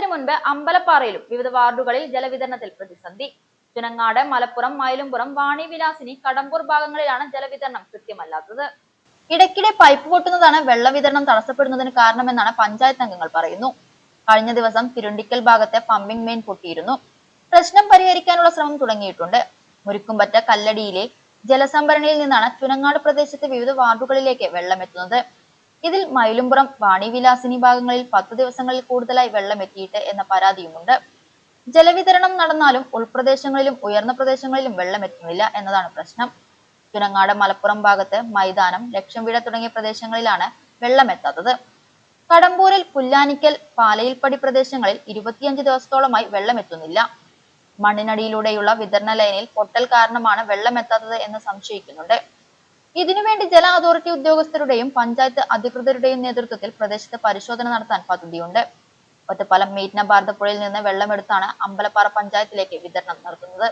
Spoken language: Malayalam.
ഓണത്തിന് മുൻപ് അമ്പലപ്പാറയിലും വിവിധ വാർഡുകളിൽ ജലവിതരണത്തിൽ പ്രതിസന്ധി. ചുനങ്ങാട് മലപ്പുറം മയിലുംപുറം വാണി വിലാസിനി കടമ്പൂർ ഭാഗങ്ങളിലാണ് ജലവിതരണം കൃത്യമല്ലാത്തത്. ഇടയ്ക്കിടെ പൈപ്പ് പൊട്ടുന്നതാണ് വെള്ളവിതരണം തടസ്സപ്പെടുന്നതിന് കാരണമെന്നാണ് പഞ്ചായത്ത് അംഗങ്ങൾ പറയുന്നു. കഴിഞ്ഞ ദിവസം തിരുണ്ടിക്കൽ ഭാഗത്തെ പമ്പിംഗ് മെയിൻ പൊട്ടിയിരുന്നു. പ്രശ്നം പരിഹരിക്കാനുള്ള ശ്രമം തുടങ്ങിയിട്ടുണ്ട്. മുരിക്കുംപറ്റ കല്ലടിയിലെ ജലസംഭരണിയിൽ നിന്നാണ് ചുനങ്ങാട് പ്രദേശത്തെ വിവിധ വാർഡുകളിലേക്ക് വെള്ളമെത്തുന്നത്. ഇതിൽ മയിലുംപുറം വാണിവിലാസിനി ഭാഗങ്ങളിൽ പത്ത് ദിവസങ്ങളിൽ കൂടുതലായി വെള്ളമെത്തിയിട്ട് എന്ന പരാതിയുമുണ്ട്. ജലവിതരണം നടന്നാലും ഉൾപ്രദേശങ്ങളിലും ഉയർന്ന പ്രദേശങ്ങളിലും വെള്ളമെത്തുന്നില്ല എന്നതാണ് പ്രശ്നം. ചുനങ്ങാട് മലപ്പുറം ഭാഗത്ത് മൈതാനം ലക്ഷംവീഴ തുടങ്ങിയ പ്രദേശങ്ങളിലാണ് വെള്ളമെത്താത്തത്. കടമ്പൂരിൽ പുല്ലാനിക്കൽ പാലയിൽപ്പടി പ്രദേശങ്ങളിൽ ഇരുപത്തിയഞ്ച് ദിവസത്തോളമായി വെള്ളമെത്തുന്നില്ല. മണ്ണിനടിയിലൂടെയുള്ള വിതരണ ലൈനിൽ പൊട്ടൽ കാരണമാണ് വെള്ളമെത്താത്തത് എന്ന് സംശയിക്കുന്നുണ്ട്. ഇതിനുവേണ്ടി ജല അതോറിറ്റി ഉദ്യോഗസ്ഥരുടെയും പഞ്ചായത്ത് അധികൃതരുടെയും നേതൃത്വത്തിൽ പ്രദേശത്ത് പരിശോധന നടത്താൻ പദ്ധതിയുണ്ട്. ഒറ്റപ്പാലം മീറ്റ്ന ഭാരതപ്പുഴയിൽ നിന്ന് വെള്ളമെടുത്താണ് അമ്പലപ്പാറ പഞ്ചായത്തിലേക്ക് വിതരണം നടത്തുന്നത്.